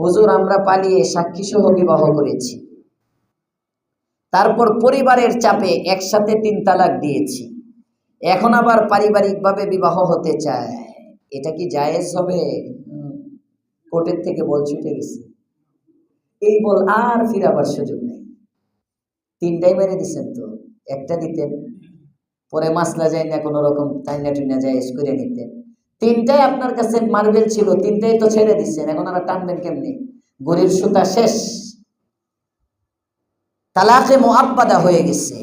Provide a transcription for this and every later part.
হুজুর, আমরা পালিয়ে সাক্ষী সহ বিবাহ করেছি। তারপর পরিবারের চাপে একসাথে তিন তালাক দিয়েছি। এখন আবার পারিবারিকভাবে বিবাহ হতে চায়। এটা কি জায়েজ হবে? কোর্টের থেকে বল ছুটে গেছে। এই বল আর ফিরাবার সুযোগ নেই। তিনটাই মেরে দিচ্ছেন তো, একটা দিতেন, পরে মাসলা যায় না, কোনো রকম টাইনা টুইনা যায় করে নিতেন। তিনটাই আপনার কাছে মার্বেল ছিল, তিনটাই তো ছেড়ে দিচ্ছেন এখন আর টানবেন কেমনি? গরির সুতা শেষ। তালাকে মোয়াব্বাদা হয়ে গেছে।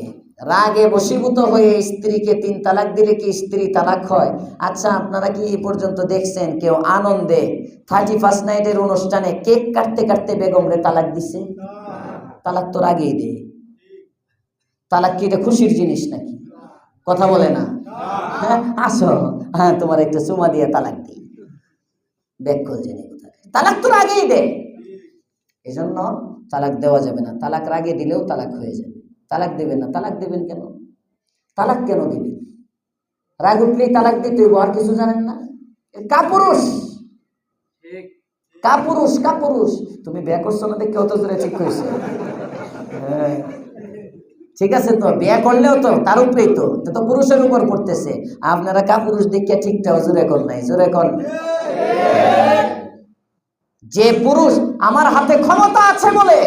রাগে বশীভূত হয়ে স্ত্রীকে তিন তালাক দিলে কি স্ত্রী তালাক হয়? আচ্ছা আপনারা কি এই পর্যন্ত দেখছেন কেউ আনন্দে থার্টি ফার্স্ট নাইটের অনুষ্ঠানে কেক কাটতে কাটতে বেগমরে তালাক দিছে? তালাক তো রাগেই দে। তালাক কি এটা খুশির জিনিস নাকি? কথা বলে না। হ্যাঁ আসো। হ্যাঁ তোমার একটা চুমা দিয়ে তালাক দিই। ব্যাক কোথায়। তালাক তোর আগেই দে। এই জন্য তালাক দেওয়া যাবে না। তালাক আগে দিলেও তালাক হয়ে যাবে। তালাক দেবেন না, তালাক দেবেন কেন? তালাক কেন দিবেন? রাগ উঠলেই তালাক দিতে আর কিছু জানেন না? কাপুরুষ। কাপুরুষ কাপুরুষ। তুমি বিয়া করছ না দেখে অত জোরে ঠিক হয়েছে। হ্যাঁ। ঠিক আছে তো? বিয়া করলেও তো, তার উপরেই তো। তো পুরুষের উপর পড়তেছে। আপনারা কাপুরুষ দেখিয়া ঠিকঠাক জোরে কর নাই, জোরে কর যে পুরুষ আমার হাতে ক্ষমতা আছে বলে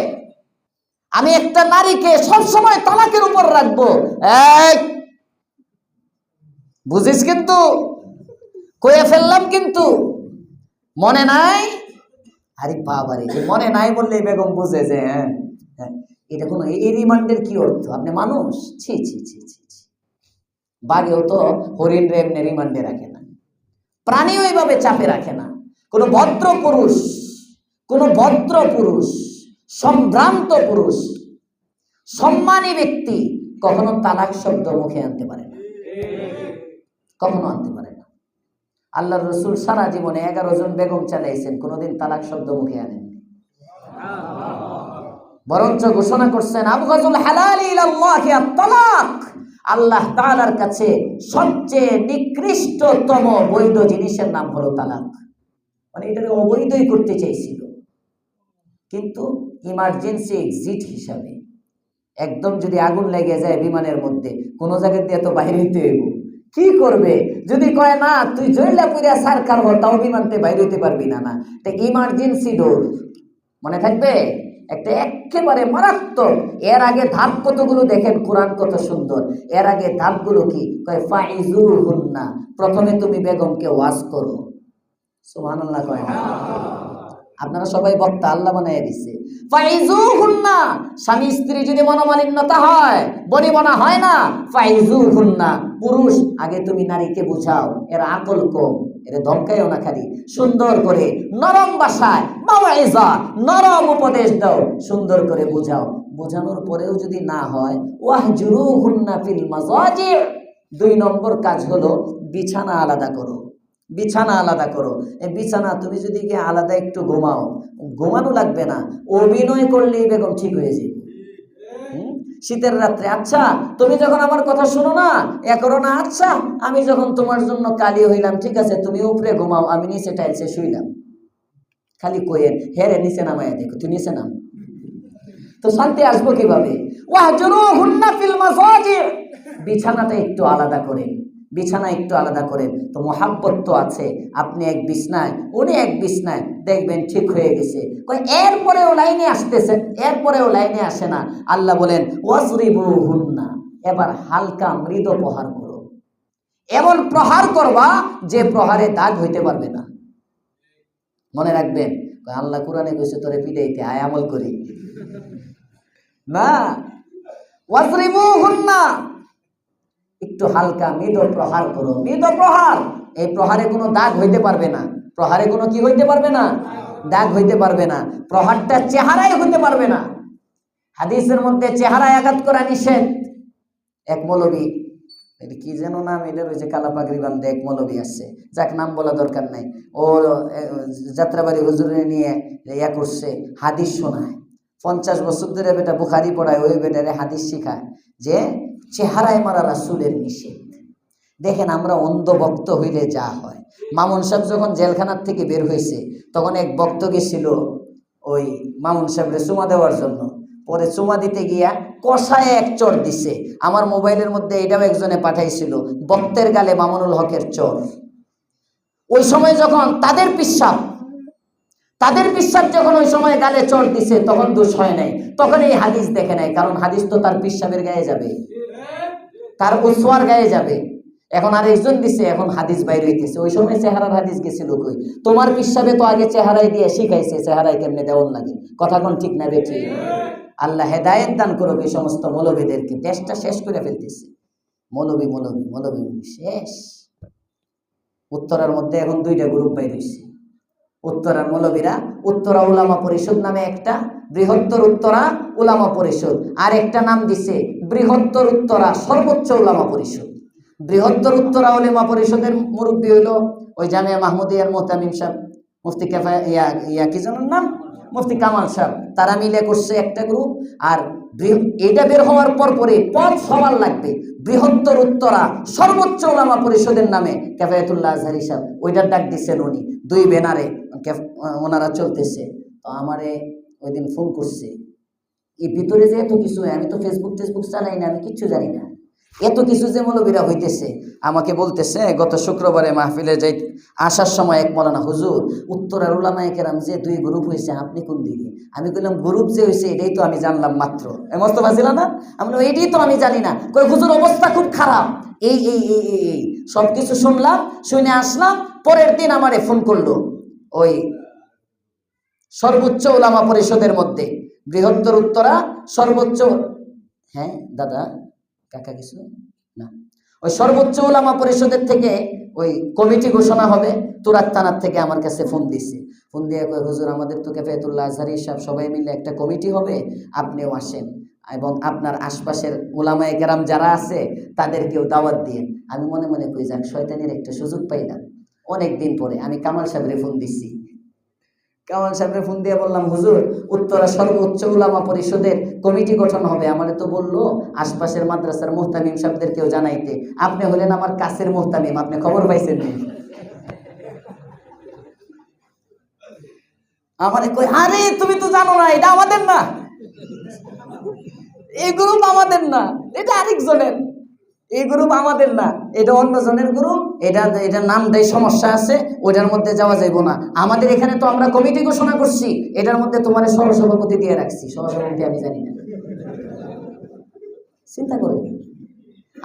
আমি একটা নারীকে সবসময় তালাকের উপর রাখব। বুঝিস কিন্তু? কয়ে ফেললাম কিন্তু। মনে নাই? আরে বাবারে মনে নাই বললে বেগম বুঝে যে হ্যাঁ। হ্যাঁ, এটা কোনো এই রিমান্ডের কি অর্থ? আপনি মানুষ? ছি ছি ছি ছি ছি। বাঘেও তো হরিণ রে এমনি রিমান্ডে রাখে না। প্রাণীও এইভাবে চাপে রাখে না। কোনো ভদ্র পুরুষ কোনো ভদ্র পুরুষ সম্ভ্রান্ত পুরুষ সম্মানী ব্যক্তি কখনো তালাক শব্দ মুখে আনতে পারে না। কখনো আনতে পারে না। আল্লাহ রসুল সারা জীবনে এগারো জন বেগম চালাইছেন কোনোদিন তালাক শব্দ মুখে আনেননি। বরঞ্চ ঘোষণা করছেন আবগাজুল হালাল ইলাল্লাহি আল্লাহ তাআলার কাছে সবচেয়ে নিকৃষ্টতম বৈধ জিনিসের নাম হলো তালাক। মানে এটাকে অবৈধই করতে চাইছিল। কিন্তু ইমার্জেন্সি এক্সিট হিসাবে একদম যদি আগুন লেগে যায় বিমানের মধ্যে, কোনো জায়গা দিয়ে তো বাইরে হইতে হইব। কি করবে? যদি কয়, না, তুই জয়লা পুরিয়া সারকার হ, তাও বিমানতে বাইরে হইতে পারবি না না। এটা ইমার্জেন্সি ডোর। মনে থাকবে? একটা একেবারে মারাত্মক। এর আগে ধাপ কতগুলো দেখেন? কোরআন কত সুন্দর। এর আগে ধাপগুলো কি? কয় ফাইজুল হুন্না প্রথমে তুমি বেগমকে ওয়াজ করো। সুবহানাল্লাহ কয় না? আপনারা সবাই বক্তা, আল্লাহ বানাই দিচ্ছে ফাইজু স্বামী স্ত্রী যদি মনোমালিন্যতা হয় বনিবনা হয় না ফাইজু হুন্না পুরুষ, আগে তুমি নারীকে বুঝাও, এর আকল কম, এর ধমকাইও না খালি। সুন্দর করে নরম ভাষায় মাওয়াইজা, নরম উপদেশ দাও, সুন্দর করে বুঝাও। বোঝানোর পরেও যদি না হয় ওয়াহ জুরু হুন্না ফিল মাজাজি। দুই নম্বর কাজ হলো, বিছানা আলাদা করো। বিছানা আলাদা করো। বিছানা, তুমি যদি গিয়ে আলাদা একটু ঘুমাও, ঘুমানো লাগবে না। অভিনয় করলেই বেগম ঠিক হয়ে যাবে। শীতের রাত্রে আচ্ছা তুমি যখন আমার কথা শোনো না, এ করো না আচ্ছা আমি যখন তোমার জন্য কালি হইলাম, ঠিক আছে, তুমি উপরে ঘুমাও, আমি নিচে টাইলসে শুইলাম। খালি কোয়েন হেরে নিচে নামায় দেখো, তুই নিচে নাম। তো শান্তি আসব কীভাবে? বিছানাটা একটু আলাদা করেন বিছানা একটু আলাদা করেন। তো মহাব্বত তো আছে। আপনি এক বিছনায়, উনি এক বিছনায়, দেখবেন ঠিক হয়ে গেছে। এরপরেও লাইনে আসতেছে, এরপরেও লাইনে আসে না। আল্লাহ বলেন, ওয়াজরিবুহুন্না এবার হালকা মৃদ প্রহার করো। এমন প্রহার করবা যে প্রহারে দাগ হইতে পারবে না। মনে রাখবেন আল্লাহ কোরআনে কইছে, তোরে পিটাইতে আয় আমল করি। না। ওয়াজরিবুহুন্না একটু হালকা, মৃদ প্রহার করো। মৃদ প্রহার! এই প্রহারে কোনো দাগ হইতে পারবে না। প্রহারে কোনো কি হইতে পারবে না? দাগ হইতে পারবে না। প্রহারটা চেহারাই হইতে পারবে না। হাদিসের মধ্যে চেহারায় আঘাত করা নিষেধ। এক মৌলবী কি যেন নাম, এটা রয়েছে কালাপাগড়ি বান্ধে, এক মৌলবী আসছে। যাক, নাম বলা দরকার নাই। ও যাত্রাবাড়ি হুজুরে নিয়ে ইয়া করছে, হাদিস শোনায়। পঞ্চাশ বছর ধরে বেটা বুখারি পড়ায়, ওই বেটারে হাদিস শিখায় যে চেহারায় মারা রাসুলের নিষেধ। দেখেন আমরা অন্ধ ভক্ত হইলে যা হয়। মামুন সাহেব যখন জেলখানার থেকে বের হয়েছে, তখন এক ভক্ত গেছিল ওই মামুন সাহেবের চুমা দেওয়ার জন্য। পরে চুমা দিতে গিয়া কষায় এক চর দিছে। আমার মোবাইলের মধ্যে এটাও একজনে পাঠাইছিল বক্তের গালে মামুনুল হকের চর। ওই সময় যখন তাদের পিসাব তাদের পিসাব যখন ওই সময় গালে চর দিছে, তখন দোষ হয় নাই। তখন এই হাদিস দেখে নাই, কারণ হাদিস তো তার পিসাবের গায়ে যাবে। তার উসওয়ার গায়ে যাবে। এখন আর একজন দিছে, এখন হাদিস বাইর হইতেছে। ওই সময় চেহারার হাদিস গেছিল কই? তোমার পিসাবে তো আগে চেহারায় দিয়ে শিখাইছে, চেহারায় কেমনে দেওয়ার লাগে। কথা কোন ঠিক না বেঠি আল্লাহ হেদায়েত দান করবে এই সমস্ত মৌলবীদেরকে। দেশটা শেষ করে ফেলতেছে। মৌলবী মৌলবী মৌলবী শেষ। উত্তরার মধ্যে এখন দুইটা গ্রুপ বাইর হয়েছে উত্তরার মৌলবীরা উত্তরা উলামা পরিষদ নামে একটা বৃহত্তর উত্তরা উলামা পরিষদ। আর একটা নাম দিছে বৃহত্তর উত্তরা সর্বোচ্চ উলামা পরিষদ। বৃহত্তর উত্তরা উলামা পরিষদের মুরব্বী হইল ওই জামিয়া মাহমুদিয়ার মোহতামিম সাহেব, মুফতি কেফা ইয়া ইয়া কি জানার নাম? মুফতি কামাল সাহেব। তারা মিলে করছে একটা গ্রুপ আর এটা বের হওয়ার পর পরে পথ সবার লাগবে। বৃহত্তর উত্তরা সর্বোচ্চ ওলামা পরিষদের নামে কেফায়তুল্লাহ আজহারি সাহেব, ওইটার ডাক দিচ্ছেন উনি। দুই ব্যানারে ওনারা চলতেছে। তো আমারে ওই দিন ফোন করছে। এই ভিতরে যে এত কিছু, আমি তো ফেসবুক টেসবুক চালাই না, আমি কিচ্ছু জানি না। এত কিছু যে মৌলবীরা হইতেছে, আমাকে বলতেছে, গত শুক্রবারে মাহফিলে যাই আসার সময় এক মলানা হুজুর, উত্তরার উলামায়ে কেরাম যে দুই গ্রুপ হয়েছে, আপনি কোন দিকে? আমি বললাম গ্রুপ যে হয়েছে, এটাই তো আমি জানলাম মাত্র। মোস্তফা ছিল না? আমি এটাই তো আমি জানি না। কই, হুজুর, অবস্থা খুব খারাপ। এই এই এই এই এই সব কিছু শুনলাম, শুনে আসলাম, পরের দিন আমারে ফোন করল ওই সর্বোচ্চ ওলামা পরিষদের মধ্যে। বৃহত্তর উত্তরা সর্বোচ্চ হ্যাঁ দাদা, কাকা কিছু? না। ওই সর্বোচ্চ ওলামা পরিষদের থেকে ওই কমিটি ঘোষণা হবে তুরাক থানার থেকে আমার কাছে ফোন দিছে। ফোন দিয়ে হুজুর, আমাদের তো কেফায়তুল্লাহ আজহারি সাহেব সবাই মিলে একটা কমিটি হবে, আপনিও আসেন। এবং আপনার আশপাশের ওলামায়ে কেরাম যারা আছে, তাদেরকেও দাওয়াত দিয়ে। আমি মনে মনে কই, যাক, শয়তানের একটা সুযোগ পাইলাম। অনেক দিন পরে আমি কামাল সাহেবের ফোন দিছি। কামাল সাহেবের ফোন দিয়ে বললাম, হুজুর, উত্তরা সর্বোচ্চ উলামা পরিষদের কমিটি গঠন হবে। আমারে তো বলল, আশপাশের মাদ্রাসার মোহতামিম সাহেবদেরকেও জানাইতে। আপনি হলেন আমার কাছের মোহতামিম, আপনি খবর পাইছেন নি? আমারে কই আরে, তুমি তো জানো না, এটা আমাদের না। এই গ্রুপ আমাদের না, এটা আরেকজনের। এই গ্রুপ আমাদের না, এটা অন্যজনের গ্রুপ এটা, এটার নামটাই সমস্যা আছে, ওইটার মধ্যে যাওয়া যাইব না। আমাদের এখানে তো আমরা কমিটি ঘোষণা করছি, এটার মধ্যে তোমার সহসভাপতি দিয়ে রাখছি, সহসভাপতি আমি জানি না। চিন্তা করে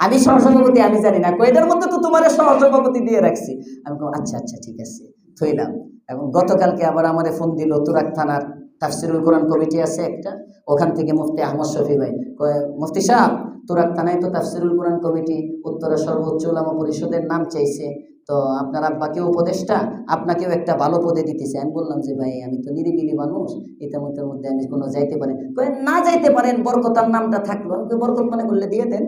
আমি সহসভাপতি, আমি জানি না। এটার মধ্যে তো তোমার সহসভাপতি দিয়ে রাখছি। আমি আচ্ছা আচ্ছা ঠিক আছে, থইলাম। এবং গতকালকে আবার আমারে ফোন দিল তুরাক থানার, তাফসিরুল কোরআন কমিটি আছে একটা, ওখান থেকে মুফতি আহমদ শফি ভাই। মুফতি সাহেব তুরাক থানায় তো তাফসিরুল কোরআন কমিটি উত্তরা সর্বোচ্চ উলামা পরিষদের নাম চাইছে। তো আপনার আব্বাকেও উপদেষ্টা, আপনাকেও একটা ভালো পদে দিতেছে। আমি বললাম যে, ভাই, আমি তো নিরিবিলি মানুষ ইতামতের মধ্যে আমি কোনো যাইতে পারেন না। যাইতে পারেন, বরকতার নামটা থাকল। আমি বরকত মনে করলে দিয়ে দেন।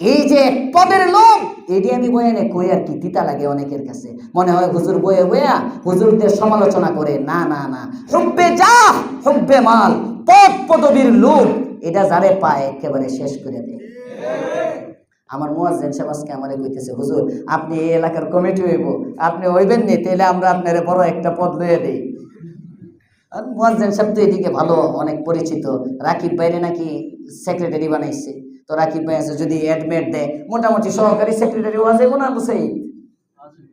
এই যে পদের লোক এটি আমি বয়ানে কই আর কি, তিতা লাগে অনেকের কাছে। মনে হয় হুজুর বয়ে বয়া হুজুরদের সমালোচনা করে। না না না। হুব্বে যা হুব্বে মাল। পদ পদবীর লোক এটা যারে পায় একেবারে শেষ করে দেয়। আমার মুয়াজ্জেন সাহেব আজকে আমারে কইতেছে, হুজুর, আপনি এই এলাকার কমিটি হইব, আপনি হইবেন নি তাহলে আমরা আপনার বড় একটা পদ লইয়ে দেই। আর মুয়াজ্জেন সাহেব তো এদিকে ভালো, অনেক পরিচিত। রাকিব বাইরে নাকি সেক্রেটারি বানাইছে। তো রাকিব ভাই আছে যদি অ্যাডমিট দেয়, মোটামুটি সহকারী সেক্রেটারি হওয়া যাইব না বুঝাই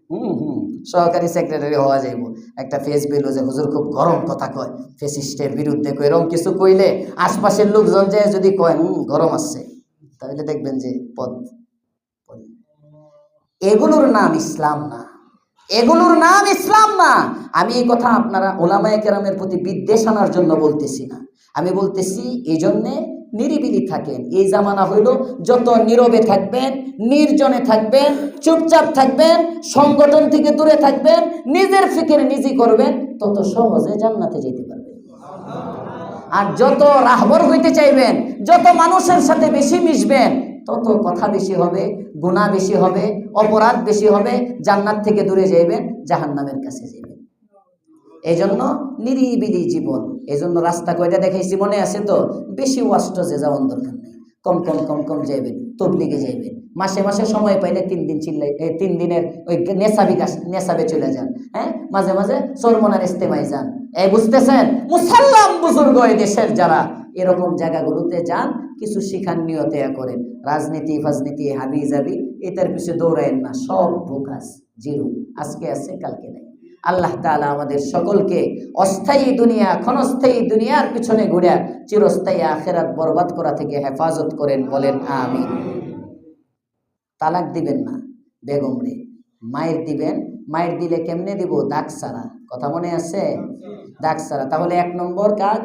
হুম হুম। সহকারী সেক্রেটারি হওয়া যাইব। একটা ফেস বেল যে, হুজুর, খুব গরম কথা কয়। ফেসিস্টের বিরুদ্ধে কয়। এরকম কিছু কইলে আশপাশের লোকজন যে যদি কয়, হুম, গরম আসছে। তাহলে দেখবেন যে পদ। এগুলোর নাম ইসলাম না। এগুলোর নাম ইসলাম না। আমি এই কথা আপনারা ওলামায়ে কেরামের প্রতি বিদ্বেষ আনার জন্য বলতেছি না। আমি বলতেছি এই জন্যে নিরিবিলি থাকেন। এই জামানা হইল যত নীরবে থাকবেন, নির্জনে থাকবেন, চুপচাপ থাকবেন, সংগঠন থেকে দূরে থাকবেন, নিজের ফিকির নিজে করবেন, তত সহজে জান্নাতে যেতে পারবেন। আর যত রাহবর হইতে চাইবেন, যত মানুষের সাথে বেশি মিশবেন, তত কথা বেশি হবে গুণা বেশি হবে, অপরাধ বেশি হবে, জান্নাত থেকে দূরে যাইবেন, জাহান্নামের কাছে যাইবেন। এই জন্য নিরিবিলি জীবন। এই জন্য রাস্তা কয়টা দেখাইছি মনে আছে তো? বেশি ওয়াস্ট যে যাওয়ার দরকার নেই। কম কম কম কম যাইবেন, তবলিগে যাইবেন। মাসে মাসে সময় পাইলে তিন দিন চিল্লাই তিন দিনের ওই নেশাবি গাছ নেশাবে চলে যান হ্যাঁ? মাঝে মাঝে সরমনার ইস্তেমায় যান। এই বুঝতেছেন? মুসাল্লাম বুজুর্গ এই দেশের যারা এরকম জায়গাগুলোতে যান, কিছু শিখান নিয়তে করেন। রাজনীতি, ফাজনীতি হাবি জাবি এটার পিছনে দৌড়ায়েন না, সব বোকাস জিরো। আজকে আছে, কালকে নেই। আল্লাহ তাআলা আমাদের সকলকে অস্থায়ী দুনিয়া, ক্ষণস্থায়ী দুনিয়ার পিছনে ঘুরে চিরস্থায়ী আখেরাত বরবাদ করা থেকে হেফাজত করেন বলেন আমি তালাক দিবেন না, বেগম রে। মায়ের দিবেন, মায়ের দিলে কেমনে দিব? দাগ সারা কথা মনে আছে? দাগ সারা তাহলে এক নম্বর কাজ?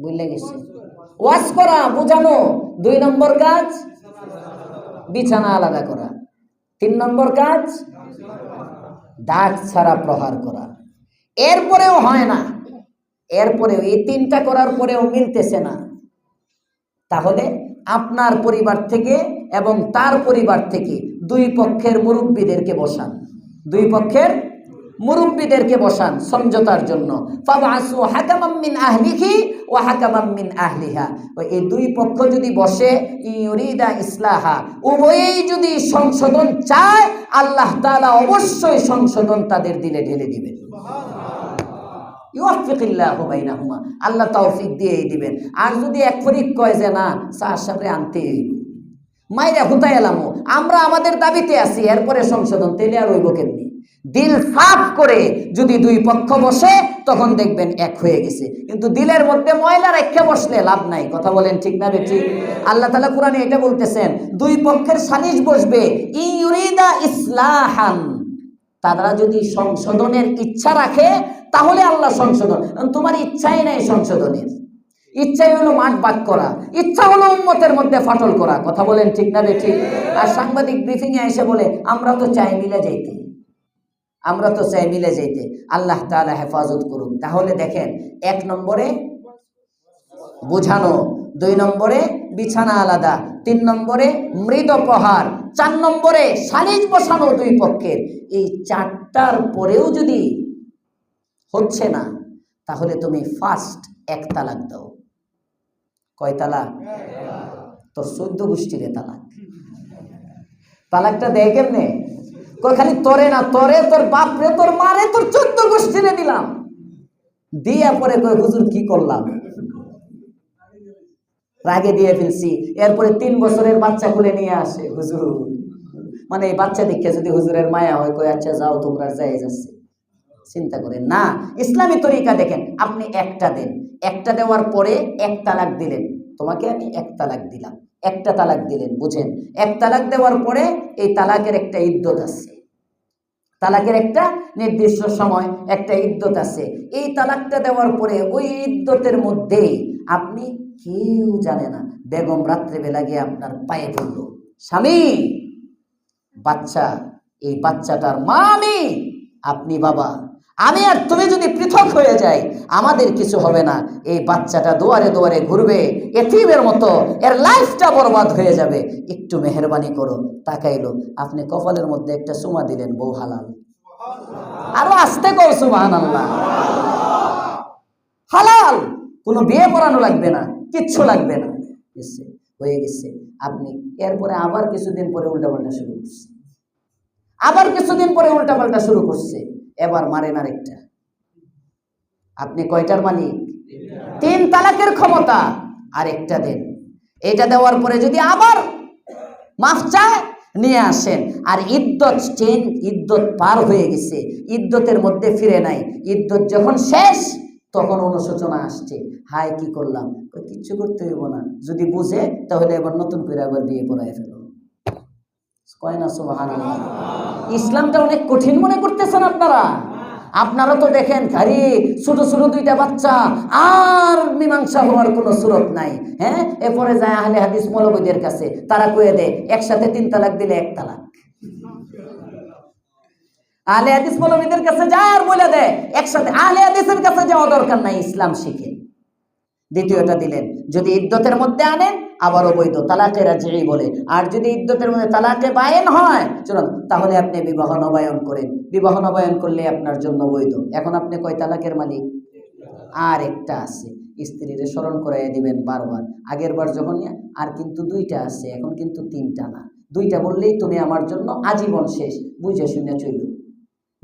বুঝলে গেছে? ওয়াশ করা, বোঝানো। দুই নম্বর কাজ? বিছানা আলাদা করা। তিন নম্বর কাজ? দাগ ছাড়া প্রহার করা। এরপরেও হয় না। এরপরেও এই তিনটা করার পরেও মিলতেছে না। তাহলে আপনার পরিবার থেকে এবং তার পরিবার থেকে দুই পক্ষের মুরব্বীদেরকে বসান। দুই পক্ষের মুরব্বীদেরকে বসান সমঝোতার জন্য। ফাবাসু হাকামাম আহলিহি ওয়া হাকামাম মিন আহলিহা। ও এই দুই পক্ষ যদি বসে ইউরিদা ইসলাহা উভয়েই যদি সংশোধন চায় আল্লাহ তাআলা অবশ্যই সংশোধন তাদের দিলে ঢেলে দিবেন। আল্লাহ তৌফিক দিয়েই দিবেন। আর যদি এক ফরিক কয় যে না সার সামনে আনতে মাইরা হুতাই এলামো। আমরা আমাদের দাবিতে আছি এরপরে সংশোধন তেলে আর হইব কেমনি? দিল সাফ করে যদি দুই পক্ষ বসে, তখন দেখবেন এক হয়ে গেছে। কিন্তু দিলের মধ্যে ময়লা রেখে বসলে লাভ নাই। কথা বলেন ঠিক না বেঠি আল্লাহ তালা কোরআনে এটা বলতেছেন, দুই পক্ষের সালিশ বসবে ইউরিদা ইসলাহান। তারা যদি সংশোধনের ইচ্ছা রাখে, তাহলে আল্লাহ সংশোধন। তোমার ইচ্ছাই নাই সংশোধনের। ইচ্ছাই হলো মাঠ বাক করা। ইচ্ছা হলো উন্মতের মধ্যে ফাটল করা। কথা বলেন ঠিক না ঠিক? আর সাংবাদিক ব্রিফিং এ এসে বলে, আমরা তো চাই মিলে যাইতে। আমরা তো চাই মিলে যাইতে। আল্লাহ তাআলা হেফাজত করুন তাহলে দেখেন, এক নম্বরে বোঝানো, দুই নম্বরে বিছানা আলাদা, তিন নম্বরে মৃদ প্রহার, চার নম্বরে সালিজ বসানো দুই পক্ষের। এই চারটার পরেও যদি হচ্ছে না, তাহলে তুমি ফার্স্ট এক তালাক দাও। কয় তালাক? তোর চোদ্দ গোষ্ঠীরে তালাক। তালাকটা দেয় কেমনে? খালি তরে না তরে তোর বাপরে তোর মারে তোর চোদ্দ গোষ্ঠীরে দিলাম। দিয়া পরে কয় হুজুর কি করলাম? রাগে দিয়ে ফেলছি। এরপরে তিন বছরের বাচ্চা কোলে নিয়ে আসে হুজুর মানে এই বাচ্চা দেখে যদি হুজুরের মায়া হয় কই আচ্ছা যাও তোমরা যাই যাচ্ছে চিন্তা করেন না ইসলামী তরিকা দেখেন আপনি একটা দেন। একটা দেওয়ার পরে এক তালাক দিলেন। তোমাকে আমি এক তালাক দিলাম। একটা তালাক দিলেন, বুঝেন? এক তালাক দেওয়ার পরে এই তালাকের একটা ইদ্যত আছে। তালাকের একটা নির্দিষ্ট সময়, একটা ইদ্যত আছে। এই তালাকটা দেওয়ার পরে ওই ইদ্যতের মধ্যে আপনি কেউ জানে না, বেগম রাত্রেবেলা গিয়ে আপনার পায়ে পড়ল। স্বামী, বাচ্চা, এই বাচ্চাটার মা আমি, আপনি বাবা। আমি আর তুমি যদি পৃথক হয়ে যাই, আমাদের কিছু হবে না। এই বাচ্চাটা দুয়ারে দুয়ারে ঘুরবে এতিমের মতো, এর লাইফটা বরবাদ হয়ে যাবে। একটু মেহরবানি করো, তাকাইলো। আপনি কপালের মধ্যে একটা সুমা দিলেন, বউ হালাল। আরও আসতে কর সুবাহান আল্লাহ হালাল! কোনো বিয়ে পড়ানো লাগবে না, কিচ্ছু লাগবে না। হয়ে গেছে। আপনি এরপরে আবার কিছুদিন পরে উল্টাপাল্টা শুরু করছে আবার কিছুদিন পরে উল্টাপাল্টা শুরু করছে। এবার মারেন আরেকটা। আপনি কয়টার মালিক? তিন তালাকের ক্ষমতা। আরেকটা দেন। এটা দেওয়ার পরে যদি আবার মাফ চায়, নিয়ে আসেন। আর ইদ্যত চেন, ইদ্যত পার হয়ে গেছে। ইদ্যতের মধ্যে ফিরে নাই। ইদ্যত যখন শেষ, তখন অনুশোচনা আসছে। হায়, কি করলাম? কিচ্ছু করতে হইব না। যদি বুঝে, তাহলে এবার নতুন করে আবার বিয়ে পড়ায় ফেলো। ইসলামটা অনেক কঠিন মনে করতেছেন আপনারা। আপনারা তো দেখেন খালি ছোট ছোট দুইটা বাচ্চা, আর মীমাংসা হওয়ার কোনো সুরত নাই হ্যাঁ? এরপরে যায় আহলে হাদিস মৌলবীদের কাছে, তারা কয়ে দেয়, একসাথে তিন তালাক দিলে এক তালাক। আহলে হাদিস মৌলবীদের কাছে যায় আর বলে দেয়, একসাথে। আহলে হাদিসের কাছে যাওয়া দরকার নাই, ইসলাম শিখে। দ্বিতীয়টা দিলেন। যদি ইদ্যতের মধ্যে আনেন আবার অবৈধ তালাকে রাজি বলে। আর যদি ইদ্যতের মধ্যে তালাকে বায়ন হয়, চলুন, তাহলে আপনি বিবাহ নবায়ন করেন। বিবাহ নবায়ন করলে আপনার জন্য বৈধ। এখন আপনি কয় তালাকের মালিক? আর একটা আছে। স্ত্রীরে স্মরণ করাইয়া দিবেন বারবার। আগের বার যখন আর কিন্তু দুইটা আছে, এখন কিন্তু তিনটা না। দুইটা বললেই তুমি আমার জন্য আজীবন শেষ। বুঝে শুনে চলল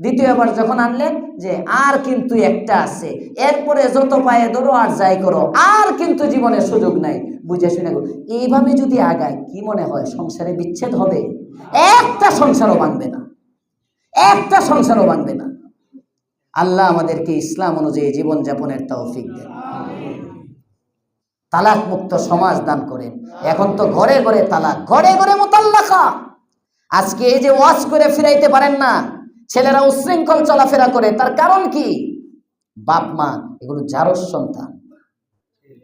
দ্বিতীয়বার যখন আনলেন যে আর কিন্তু একটা আছে। এরপরে যত পায়ে ধরো আর যাই করো, আর কিন্তু জীবনে সুযোগ নাই। বুঝে শুনে এইভাবে যদি আগায়, কি মনে হয় সংসারে বিচ্ছেদ হবে? একটা সংসারও ভাঙবে না। একটা সংসারও ভাঙবে না। আল্লাহ আমাদেরকে ইসলাম অনুযায়ী জীবনযাপনের তৌফিক দেন। তালাক মুক্ত সমাজ দান করেন। এখন তো ঘরে ঘরে তালাক, ঘরে ঘরে মোতাল্লাকা। আজকে এই যে ওয়াজ করে ফিরাইতে পারেন না ছেলেরা উশৃঙ্খল চলাফেরা করে, তার কারণ কি? বাপ মা, এগুলো জারস সন্তান।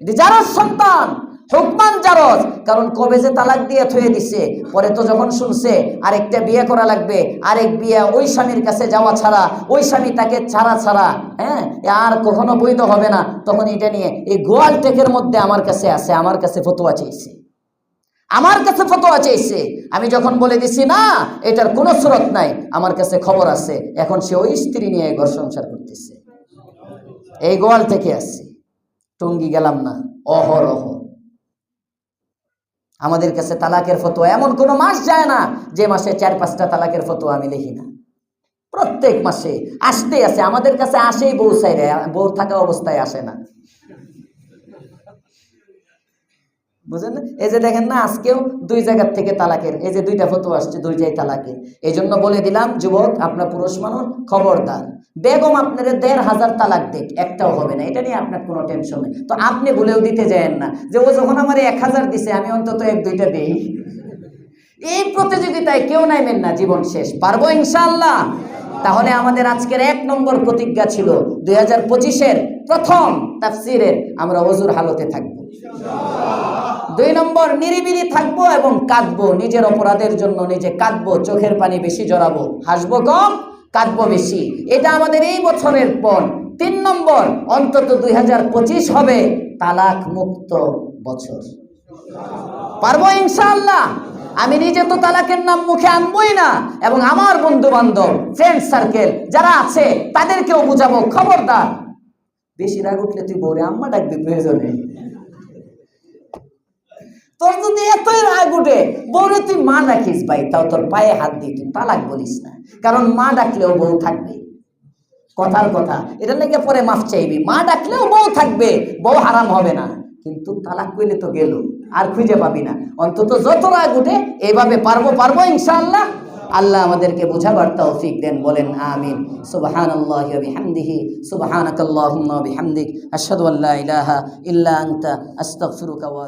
এটি জারস সন্তান, হুকমান জারজ। কারণ কবে যে তালাক দিয়ে থয়ে দিছে, পরে তো যখন শুনছে, আরেকটা বিয়ে করা লাগবে, আরেক বিয়ে ওই স্বামীর কাছে যাওয়া ছাড়া, ওই স্বামী তাকে ছাড়া ছাড়া হ্যাঁ? আর কখনো বৈধ হবে না। তখন এটা নিয়ে এই গোয়াল টেকের মধ্যে আমার কাছে আছে, আমার কাছে ফতোয়া চেয়েছে আমার কাছে ফতোয়া চেয়েছে আমি যখন বলে দিছি, না, এটার কোনো স্রোত নাই, আমার কাছে খবর আছে। এখন সে ওই স্ত্রী নিয়ে ঘর সংসার করতেছে। এই গোয়াল থেকে আসছে। টঙ্গি গেলাম না। অহরহ। আমাদের কাছে তালাকের ফতোয়া। এমন কোনো মাস যায় না যে মাসে চার, পাঁচটা তালাকের ফতোয়া আমি লিখি না। প্রত্যেক মাসে আসতে আসে। আমাদের কাছে আসেই বউ সাইরে বউ থাকা অবস্থায় আসে না। বুঝেন এই যে দেখেন না, আজকেও দুই জায়গার থেকে তালাকের, এই যে দুইটা ফতোয়া আসছে দুই জায়গায় তালাকের এই জন্য বলে দিলাম, যুবক, আপনার পুরুষ মানুষ, খবরদার। বেগম, আপনার দেড় হাজার তালাক দেখ একটাও হবে না। এটা নিয়ে আপনার কোনো টেনশন নেই। তো আপনি ভুলেও দিতে যায়েন না। যে ও যখন আমার এক হাজার দিছে, আমি অন্তত এক, দুইটা দিই। এই প্রতিযোগিতায় কেউ নাইবেন না, জীবন শেষ। পারব ইনশাল্লাহ তাহলে আমাদের আজকের এক নম্বর প্রতিজ্ঞা ছিল, দুই হাজার পঁচিশের প্রথম তাফসিরের আমরা অজুর হালতে থাকব। দুই নম্বর, নিরিবিলি থাকব এবং কাঁদবো। নিজের অপরাধের জন্য নিজে কাঁদবো, চোখের পানি বেশি জড়াবো। হাসবো কম, কাঁদবো বেশি। এটা আমাদের এই বছরের পর তিন নম্বর, অন্তত দুই হাজার পঁচিশ হবে তালাক মুক্ত বছর। পারব ইনশাআল্লাহ? আমি নিজে তো তালাকের নাম মুখে আনবই না এবং আমার বন্ধু বান্ধব ফ্রেন্ড সার্কেল যারা আছে, তাদেরকেও বুঝাবো। খবরদার। বেশি রাগ উঠলে তুই বৌরে আম্মা ডাকবি, প্রয়োজনে। তোর যদি এতই রাগ উঠে বউরে তুই মা ডাকিস ভাই, তাও তোর পায়ে হাত দিয়ে তুই তালাক বলিস না। কারণ মা ডাকলেও বউ থাকবে। কথার কথা, এটা লেগে পরে মাফ চাইবি। মা ডাকলেও বউ থাকবে, বউ হারাম হবে না। কিন্তু তালাক কইলে তো গেল, আর খুঁজে পাবি না। অন্তত যত রাগ উঠে এইভাবে পারব পারব ইনশাআল্লাহ। আল্লাহ আমাদেরকে বোঝাবার তৌফিক দেন, বলেন আমিন। সুবহানাল্লাহি ওয়া বিহামদিহি, সুবহানাকাল্লাহুম্মা ওয়া বিহামদিক। আশহাদু আল্লা ইলাহা ইল্লা আনতা, আস্তাগফিরুকা ওয়া